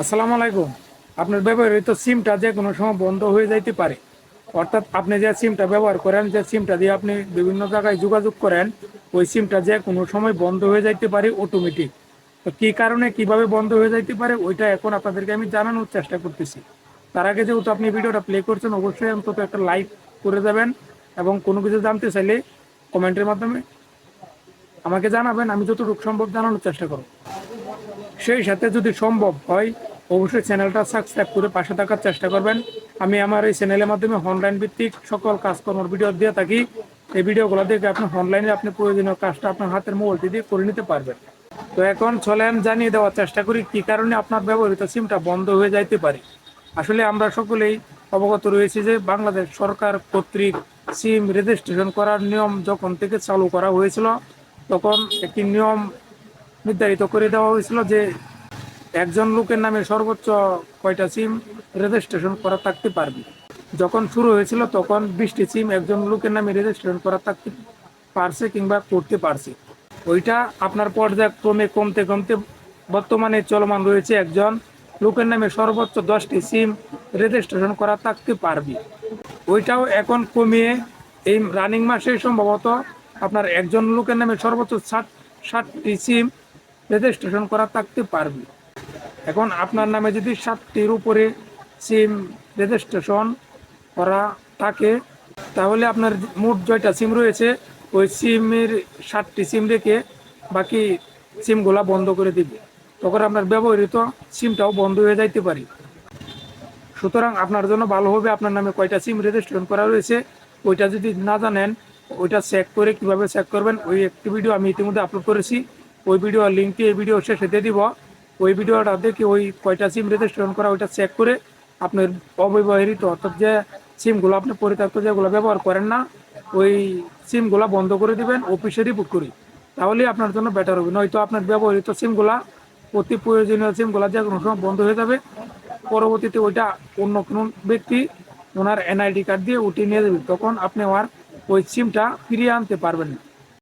আসসালামু আলাইকুম। আপনার ব্যবহৃত সিমটা যে কোনো সময় বন্ধ হয়ে যাইতে পারে। অর্থাৎ আপনি যে সিমটা ব্যবহার করেন, যে সিমটা দিয়ে আপনি বিভিন্ন জায়গায় যোগাযোগ করেন, ওই সিমটা যে কোনো সময় বন্ধ হয়ে যাইতে পারে অটোমেটিক তো কী কারণে কীভাবে বন্ধ হয়ে যাইতে পারে, ওইটা এখন আপনাদেরকে আমি জানানোর চেষ্টা করতেছি। তার আগে যেহেতু আপনি ভিডিওটা প্লে করছেন, অবশ্যই অন্তত একটা লাইক করে দেবেন এবং কোনো কিছু জানতে চাইলে কমেন্টের মাধ্যমে আমাকে জানাবেন, আমি যতটুকু সম্ভব জানানোর চেষ্টা করব। সেই সাথে যদি সম্ভব হয় অবশ্যই চ্যানেলটা সাবস্ক্রাইব করে পাশে থাকার চেষ্টা করবেন। আমি আমার এই চ্যানেলের মাধ্যমে অনলাইন ভিত্তিক সকল কাজকর্মের ভিডিও দিয়ে থাকি। এই ভিডিওগুলো দেখে আপনি অনলাইনে আপনি প্রয়োজনীয় কাজটা আপনার হাতের মোবাইলটি দিয়ে করে নিতে পারবেন। তো এখন চলেন, জানিয়ে দেওয়ার চেষ্টা করি, কি কারণে আপনার ব্যবহৃত সিমটা বন্ধ হয়ে যাইতে পারে? আসলে আমরা সকলেই অবগত রয়েছি যে বাংলাদেশ সরকার কর্তৃক সিম রেজিস্ট্রেশন করার নিয়ম যখন থেকে চালু করা হয়েছিল, তখন একটি নিয়ম নির্ধারিত করে দেওয়া হয়েছিল যে একজন লোকের নামে সর্বোচ্চ কয়টা সিম রেজিস্ট্রেশন করা থাকতে পারবে? যখন শুরু হয়েছিল তখন বিশটি সিম একজন লোকের নামে রেজিস্ট্রেশন করা থাকতে পারছে কিংবা করতে পারছে। ওইটা আপনার পর্যায়ক্রমে কমতে কমতে বর্তমানে চলমান রয়েছে একজন লোকের নামে সর্বোচ্চ দশটি সিম রেজিস্ট্রেশন করা থাকতে পারবে। ওইটাও এখন কমিয়ে এই রানিং মাসে সম্ভবত আপনার একজন লোকের নামে সর্বোচ্চ ষাট ষাটটি সিম রেজিস্ট্রেশন করা থাকতে পারবে। এখন আপনার নামে যদি সাতটির উপরে সিম রেজিস্ট্রেশন করা থাকে, তাহলে আপনার মোট জয়টা সিম রয়েছে। ওই সিমের ষাটটি সিম রেখে বাকি সিমগুলা বন্ধ করে দিবে। তখন আপনার ব্যবহৃত সিমটাও বন্ধ হয়ে যাইতে পারে। সুতরাং আপনার জন্য ভালো হবে আপনার নামে কয়টা সিম রেজিস্ট্রেশন করা রয়েছে, ওইটা যদি না জানেন, ওইটা চেক করে কীভাবে চেক করবেন, ওই একটি ভিডিও আমি ইতিমধ্যে আপলোড করেছি। ওই ভিডিও লিঙ্কটি এই ভিডিও শেষে দিয়ে দিব। ওই ভিডিওটা দেখে ওই কয়টা সিম রেজিস্ট্রেশন করা, ওইটা চেক করে আপনার অব্যবহৃত, অর্থাৎ যে সিমগুলো আপনি পরিত্যক্ত যেগুলো ব্যবহার করেন না, ওই সিমগুলো বন্ধ করে দিবেন অফিসে রিপোর্ট করি। তাহলে আপনার জন্য বেটার হবে। নয়তো আপনার ব্যবহৃত সিমগুলা অতি প্রয়োজনীয় সিমগুলা যে কোনো সময় বন্ধ হয়ে যাবে। পরবর্তীতে ওইটা অন্য কোনো ব্যক্তি ওনার এনআইডি কার্ড দিয়ে উঠিয়ে নিয়ে যাবে। তখন আপনি আর ওই সিমটা ফিরিয়ে আনতে পারবেন না।